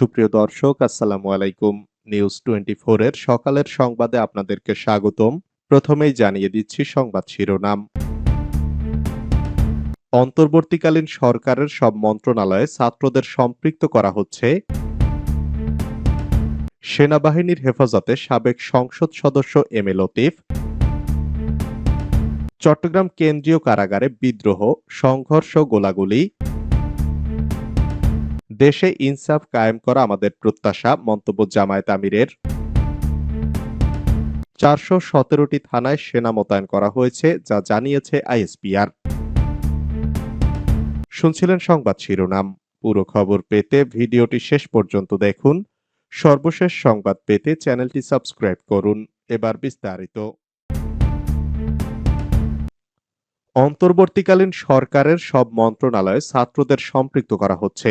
সুপ্রিয় দর্শক, আসসালামু আলাইকুম। নিউজ টোয়েন্টি এর সকালের সংবাদে আপনাদেরকে স্বাগতম। প্রথমেই জানিয়ে দিচ্ছি সংবাদ শিরোনাম। অন্তর্বর্তীকালীন সরকারের সব মন্ত্রণালয়ে ছাত্রদের সম্পৃক্ত করা হচ্ছে। সেনাবাহিনীর হেফাজতে সাবেক সংসদ সদস্য এম এ লতিফ। চট্টগ্রাম কেন্দ্রীয় কারাগারে বিদ্রোহ, সংঘর্ষ, গোলাগুলি। দেশে ইনসাফ কায়েম করা আমাদের প্রত্যাশা, মন্তব্য জামায়াত আমিরের। চারশো সতেরোটি থানায় সেনা মোতায়েন করা হয়েছে, যা জানিয়েছে আইএসপিআর। শুনছিলেন সংবাদ শিরোনাম। পুরো খবর পেতে ভিডিওটি শেষ পর্যন্ত দেখুন। সর্বশেষ সংবাদ পেতে চ্যানেলটি সাবস্ক্রাইব করুন। এবার বিস্তারিত। অন্তর্বর্তীকালীন সরকারের সব মন্ত্রণালয়ে ছাত্রদের সম্পৃক্ত করা হচ্ছে।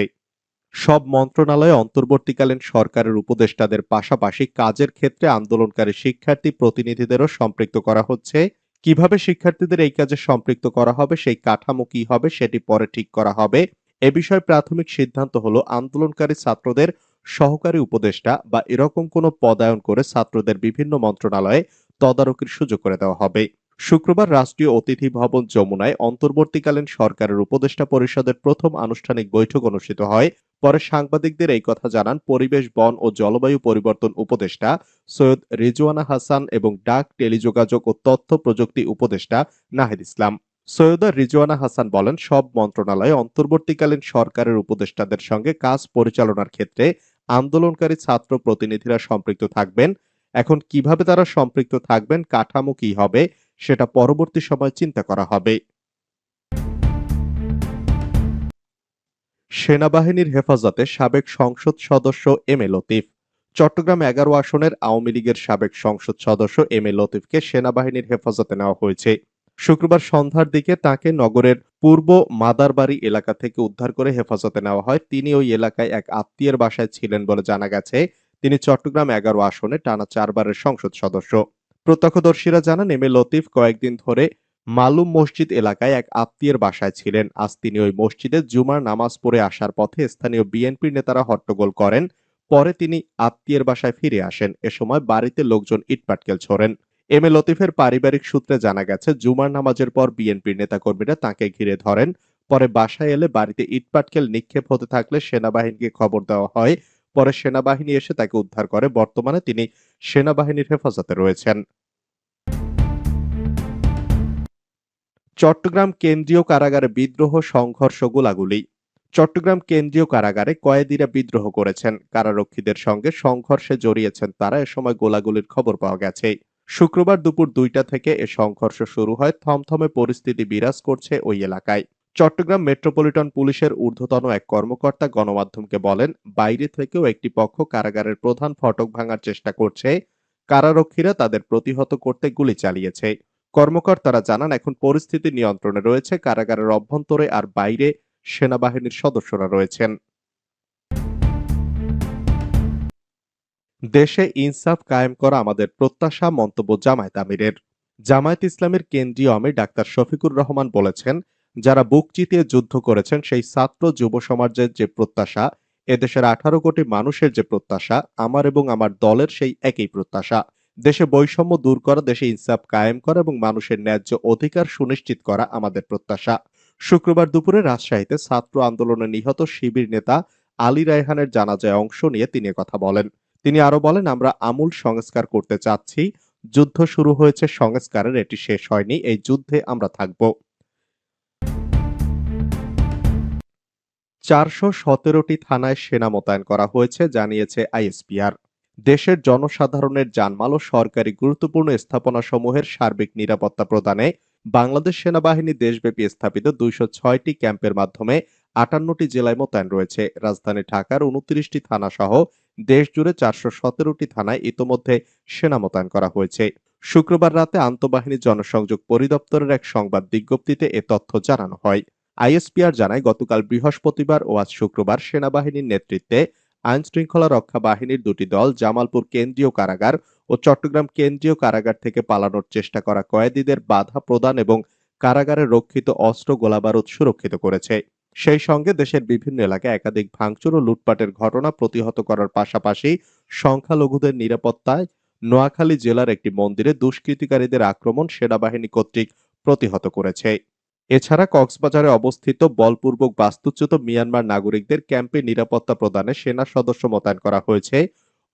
সব মন্ত্রণালয়ে অন্তর্বর্তীকালীন সরকারের উপদেষ্টাদের পাশাপাশি কাজের ক্ষেত্রে আন্দোলনকারী শিক্ষার্থী প্রতিনিধিদেরও সম্পৃক্ত করা হচ্ছে। কীভাবে শিক্ষার্থীদের এই কাজে সম্পৃক্ত করা হবে, সেই কাঠামো কি হবে, সেটি পরে ঠিক করা হবে। এ বিষয়ে প্রাথমিক সিদ্ধান্ত হলো, আন্দোলনকারী ছাত্রদের সহকারী উপদেষ্টা বা এরকম কোনো পদায়ন করে ছাত্রদের বিভিন্ন মন্ত্রণালয়ে তদারকির সুযোগ করে দেওয়া হবে। শুক্রবার রাষ্ট্রীয় অতিথি ভবন যমুনায় অন্তর্বর্তীকালীন সরকারের উপদেষ্টা পরিষদের প্রথম আনুষ্ঠানিক বৈঠক অনুষ্ঠিত হয়। পরে সাংবাদিকদের এই কথা জানান পরিবেশ, বন ও জলবায়ু পরিবর্তন উপদেষ্টা সৈয়দ রিজওয়ানা হাসান এবং ডাক, টেলিযোগাযোগ ও তথ্য প্রযুক্তি উপদেষ্টা নাহিদ ইসলাম। সৈয়দা রিজওয়ানা হাসান বলেন, সব মন্ত্রণালয়ে অন্তর্বর্তীকালীন সরকারের উপদেষ্টাদের সঙ্গে কাজ পরিচালনার ক্ষেত্রে আন্দোলনকারী ছাত্র প্রতিনিধিরা সম্পৃক্ত থাকবেন। এখন কীভাবে তারা সম্পৃক্ত থাকবেন, কাঠামো কি হবে সেটা পরবর্তী সময় চিন্তা করা হবে। সেনাবাহিনীর হেফাজতে সাবেক সংসদ সদস্য এম এ লতিফ। চট্টগ্রাম এগারো আসনের আওয়ামী লীগের সাবেক সংসদ সদস্য এম এ লতিফকে সেনাবাহিনীর হেফাজতে নেওয়া হয়েছে। শুক্রবার সন্ধ্যার দিকে তাকে নগরের পূর্ব মাদারবাড়ি এলাকা থেকে উদ্ধার করে হেফাজতে নেওয়া হয়। তিনি ওই এলাকায় এক আত্মীয়ের বাসায় ছিলেন বলে জানা গেছে। তিনি চট্টগ্রাম এগারো আসনে টানা চারবারের সংসদ সদস্য। প্রত্যক্ষদর্শীরা জানান, এম এ লতিফ কয়েকদিন ধরে মালুম মসজিদ এলাকায় এক আত্মীয়ের বাসায় ছিলেন। আজ তিনি ওই মসজিদে জুমার নামাজ পড়ে আসার পথে স্থানীয় বিএনপির নেতারা হট্টগোল করেন। পরে তিনি আত্মীয়ের বাসায় ফিরে আসেন। এ সময় বাড়িতে লোকজন ইটপাটকেল ছোড়েন। এম এ লতিফের পারিবারিক সূত্রে জানা গেছে, জুমার নামাজের পর বিএনপির নেতাকর্মীরা তাকে ঘিরে ধরেন। পরে বাসায় এলে বাড়িতে ইটপাটকেল নিক্ষেপ হতে থাকলে সেনাবাহিনীকে খবর দেওয়া হয়। পরে সেনাবাহিনী এসে তাকে উদ্ধার করে। বর্তমানে তিনি সেনাবাহিনীর হেফাজতে রয়েছেন। চট্টগ্রাম কেন্দ্রীয় কারাগারে বিদ্রোহ সংঘর্ষ গোলাগুলি চট্টগ্রাম কেন্দ্রীয় কারাগারে কয়েদিরা বিদ্রোহ করেছেন। কারারক্ষীদের সঙ্গে সংঘর্ষে জড়িয়েছেন তারা। এ সময় গোলাগুলির খবর পাওয়া গেছে। শুক্রবার দুপুর দুইটা থেকে এ সংঘর্ষ শুরু হয়। থমথমে পরিস্থিতি বিরাজ করছে ওই এলাকায়। চট্টগ্রাম মেট্রোপলিটন পুলিশের ঊর্ধ্বতন এক কর্মকর্তা গণমাধ্যমকে বলেন, বাইরে থেকেও একটি পক্ষ কারাগারের প্রধান ফটক ভাঙার চেষ্টা করছে। কারারক্ষীরা তাদের প্রতিহত করতে গুলি চালিয়েছে। কর্মকর্তারা জানান, এখন পরিস্থিতি নিয়ন্ত্রণে রয়েছে, কারাগারের অভ্যন্তরে আর বাইরে সেনাবাহিনীর সদস্যরা রয়েছেন। দেশে ইনসাফ কায়েম করা আমাদের প্রত্যাশা, মন্তব্য জামায়াত আমিরের। জামায়াত ইসলামের কেন্দ্রীয় আমির ডাক্তার শফিকুর রহমান বলেছেন, যারা বুক চিতিয়ে যুদ্ধ করেছেন, সেই ছাত্র যুব সমাজের যে প্রত্যাশা, এদেশের আঠারো কোটি মানুষের যে প্রত্যাশা, আমার এবং আমার দলের সেই একই প্রত্যাশা। দেশে বৈষম্য দূর করা, দেশে ইনসাফ কায়েম করা এবং মানুষের ন্যায্য অধিকার সুনিশ্চিত করা আমাদের প্রত্যাশা। শুক্রবার দুপুরে রাজশাহীতে ছাত্র আন্দোলনে নিহত শিবির নেতা আলী রায়হানের জানাজায় অংশ নিয়ে তিনি কথা বলেন। তিনি আরও বলেন, আমরা আমূল সংস্কার করতে চাচ্ছি। যুদ্ধ শুরু হয়েছে, সংস্কারের এটি শেষ হয়নি। এই যুদ্ধে আমরা থাকব। চারশো সতেরোটি থানায় সেনা মোতায়েন করা হয়েছে জানিয়েছে আইএসপিআর। দেশের জনসাধারণের জানমাল ও সরকারি গুরুত্বপূর্ণ স্থাপনাসমূহের সার্বিক নিরাপত্তা প্রদানে বাংলাদেশ সেনাবাহিনী দেশব্যাপী স্থাপিত দুইশো ছয়টি ক্যাম্পের মাধ্যমে আটান্নটি জেলায় মোতায়েন রয়েছে। রাজধানী ঢাকার উনত্রিশটি থানা সহ দেশ জুড়ে চারশো সতেরোটি থানায় ইতোমধ্যে সেনা মোতায়েন করা হয়েছে। শুক্রবার রাতে আন্তঃবাহিনী জনসংযোগ পরিদপ্তরের এক সংবাদ বিজ্ঞপ্তিতে এ তথ্য জানানো হয়। আইএসপিআর জানায়, গতকাল বৃহস্পতিবার ও আজ শুক্রবার সেনাবাহিনীর নেতৃত্বে আইন শৃঙ্খলা রক্ষা বাহিনীর দুটি দল জামালপুর কেন্দ্রীয় কারাগার ও চট্টগ্রাম কেন্দ্রীয় কারাগার থেকে পালানোর চেষ্টা করা কয়েদিদের বাধা প্রদান এবং কারাগারে রক্ষিত অস্ত্র গোলাবারুদ সুরক্ষিত করেছে। সেই সঙ্গে দেশের বিভিন্ন এলাকায় একাধিক ভাঙচুর ও লুটপাটের ঘটনা প্রতিহত করার পাশাপাশি সংখ্যালঘুদের নিরাপত্তায় নোয়াখালী জেলার একটি মন্দিরে দুষ্কৃতিকারীদের আক্রমণ সেনাবাহিনী কর্তৃক প্রতিহত করেছে। এছাড়া কক্সবাজারে অবস্থিত বলপূর্বক বাস্তুচ্যুত মিয়ানমার নাগরিকদের ক্যাম্পে নিরাপত্তা প্রদানে সেনা সদস্য মোতায়েন করা হয়েছে।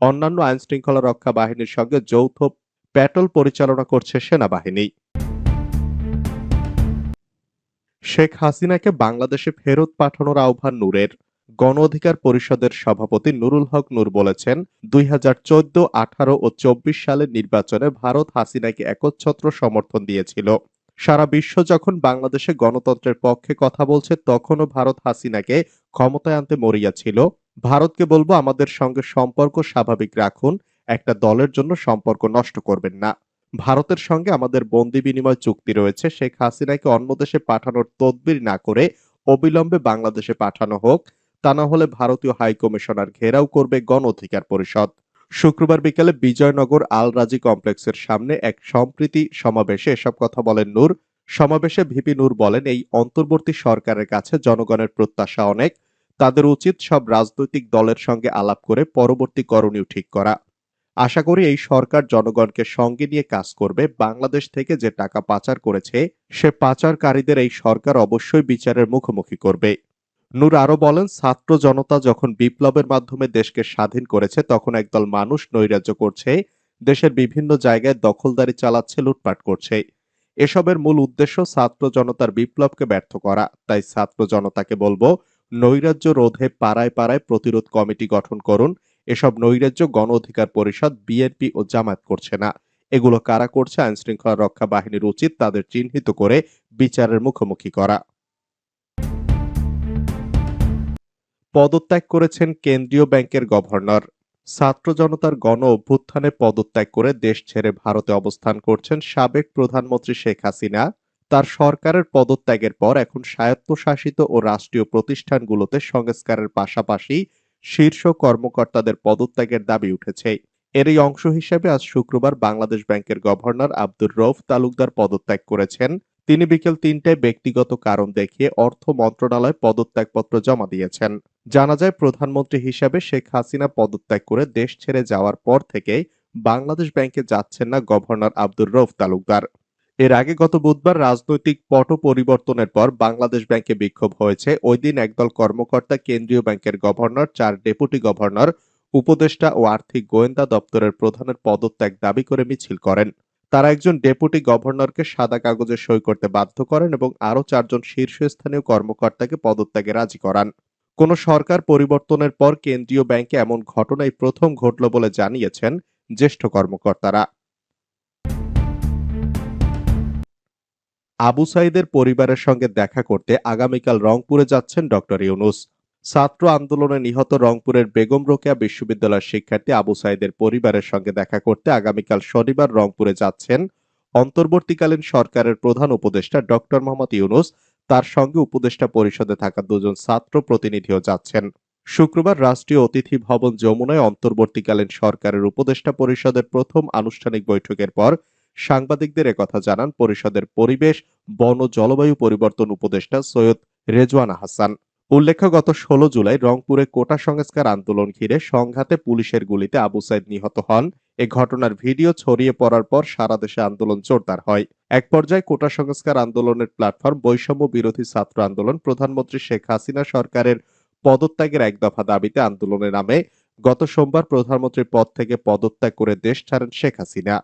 অন্যান্য আইন শৃঙ্খলা রক্ষা বাহিনীর সঙ্গে যৌথ প্যাটল পরিচালনা করছে সেনাবাহিনী। শেখ হাসিনাকে বাংলাদেশে ফেরত পাঠানোর আহ্বান নূরের। গণ অধিকার পরিষদের সভাপতি নুরুল হক নূর বলেছেন, দুই হাজার চোদ্দ, আঠারো ও চব্বিশ সালের নির্বাচনে ভারত হাসিনাকে একচ্ছত্র সমর্থন দিয়েছিল। সারা বিশ্ব যখন বাংলাদেশে গণতন্ত্রের পক্ষে কথা বলছে, তখনও ভারত হাসিনাকে ক্ষমতায় আনতে মরিয়া ছিল। ভারতকে বলব, আমাদের সঙ্গে সম্পর্ক স্বাভাবিক রাখুন, একটা দলের জন্য সম্পর্ক নষ্ট করবেন না। ভারতের সঙ্গে আমাদের বন্দি বিনিময় চুক্তি রয়েছে, শেখ হাসিনাকে অন্য দেশে পাঠানোর তদবির না করে অবিলম্বে বাংলাদেশে পাঠানো হোক। তা না হলে ভারতীয় হাই কমিশনার ঘেরাও করবে গণ অধিকার পরিষদ। শুক্রবার বিকেলে বিজয়নগর আল রাজি কমপ্লেক্সের সামনে এক সম্প্রীতি সমাবেশে এসব কথা বলেন নূর। সমাবেশে ভিপি নূর বলেন, এই অন্তর্বর্তী সরকারের কাছে জনগণের প্রত্যাশা অনেক। তাদের উচিত সব রাজনৈতিক দলের সঙ্গে আলাপ করে পরবর্তী করণীয় ঠিক করা। আশা করি এই সরকার জনগণকে সঙ্গে নিয়ে কাজ করবে। বাংলাদেশ থেকে যে টাকা পাচার করেছে, সে পাচারকারীদের এই সরকার অবশ্যই বিচারের মুখোমুখি করবে। নূর আরও বলেন, ছাত্র জনতা যখন বিপ্লবের মাধ্যমে দেশকে স্বাধীন করেছে, তখন একদল মানুষ নৈরাজ্য করছে, দেশের বিভিন্ন জায়গায় দখলদারি চালাচ্ছে, লুটপাট করছে। এসবের মূল উদ্দেশ্য ছাত্র জনতার বিপ্লবকে ব্যর্থ করা। তাই ছাত্র জনতাকে বলব, নৈরাজ্য রোধে পাড়ায় পাড়ায় প্রতিরোধ কমিটি গঠন করুন। এসব নৈরাজ্য গণ অধিকার পরিষদ, বিএনপি ও জামায়াত করছে না। এগুলো কারা করছে, আইনশৃঙ্খলা রক্ষা বাহিনীর উচিত তাদের চিহ্নিত করে বিচারের মুখোমুখি করা। পদত্যাগ করেছেন কেন্দ্রীয় ব্যাংকের গভর্নর। ছাত্র জনতার গণ অভ্যুত্থানে পদত্যাগ করে দেশ ছেড়ে ভারতে অবস্থান করছেন সাবেক প্রধানমন্ত্রী শেখ হাসিনা। তার সরকারের পদত্যাগের পর এখন স্বায়ত্তশাসিত ও রাষ্ট্রীয় প্রতিষ্ঠানগুলোতে সংস্কারের পাশাপাশি শীর্ষ কর্মকর্তাদের পদত্যাগের দাবি উঠেছে। এরই অংশ হিসেবে আজ শুক্রবার বাংলাদেশ ব্যাংকের গভর্নর আব্দুর রৌফ তালুকদার পদত্যাগ করেছেন। তিনি বিকেল তিনটায় ব্যক্তিগত কারণ দেখিয়ে অর্থ মন্ত্রণালয় পদত্যাগপত্র জমা দিয়েছেন। জানা যায়, প্রধানমন্ত্রী হিসাবে শেখ হাসিনা পদত্যাগ করে দেশ ছেড়ে যাওয়ার পর থেকেই বাংলাদেশ ব্যাংকে যাচ্ছেন না গভর্নর আব্দুর রৌফ তালুকদার। এর আগে গত বুধবার রাজনৈতিক পট পরিবর্তনের পর বাংলাদেশ ব্যাংকে বিক্ষোভ হয়েছে। ওই দিন একদল কর্মকর্তা কেন্দ্রীয় ব্যাংকের গভর্নর, চার ডেপুটি গভর্নর, উপদেষ্টা ও আর্থিক গোয়েন্দা দপ্তরের প্রধানের পদত্যাগ দাবি করে মিছিল করেন। তারা একজন ডেপুটি গভর্নরকে সাদা কাগজে সই করতে বাধ্য করেন এবং আরও চারজন শীর্ষস্থানীয় কর্মকর্তাকে পদত্যাগে রাজি করান। কোন সরকার পরিবর্তনের পর কেন্দ্রীয় ব্যাংকে এমন ঘটনাই প্রথম ঘটল বলে জানিয়েছেন জ্যেষ্ঠ কর্মকর্তারা। আবু সাইদের পরিবারের সঙ্গে দেখা করতে আগামীকাল রংপুরে যাচ্ছেন ডক্টর ইউনুস। ছাত্র আন্দোলনে নিহত রংপুরের বেগম রোকেয়া বিশ্ববিদ্যালয়ের শিক্ষার্থী আবু সাইদের পরিবারের সঙ্গে দেখা করতে আগামীকাল শনিবার রংপুরে যাচ্ছেন অন্তর্বর্তীকালীন সরকারের প্রধান উপদেষ্টা ডক্টর মোহাম্মদ ইউনুস। তার সঙ্গে উপদেষ্টা পরিষদে থাকা দুজন ছাত্র প্রতিনিধিও যাচ্ছেন। শুক্রবার রাষ্ট্রীয় অতিথি ভবন যমুনায় অন্তর্বর্তীকালীন সরকারের উপদেষ্টা পরিষদের প্রথম আনুষ্ঠানিক বৈঠকের পর সাংবাদিকদের একথা জানান পরিষদের পরিবেশ, বন ও জলবায়ু পরিবর্তন উপদেষ্টা সৈয়দ রেজওয়ানা হাসান। উল্লেখ্য, গত ষোলো জুলাই রংপুরে কোটা সংস্কার আন্দোলন ঘিরে সংঘাতে পুলিশের গুলিতে আবু সাইদ নিহত হন। এ ঘটনার ভিডিও ছড়িয়ে পড়ার পর সারা দেশে আন্দোলন জোরদার হয়। এক পর্যায়ে কোটা সংস্কার আন্দোলনের প্ল্যাটফর্ম বৈষম্য বিরোধী ছাত্র আন্দোলন প্রধানমন্ত্রী শেখ হাসিনা সরকারের পদত্যাগের এক দফা দাবিতে আন্দোলনের নামে গত সোমবার প্রধানমন্ত্রীর পদ থেকে পদত্যাগ করে দেশ ছাড়েন শেখ হাসিনা।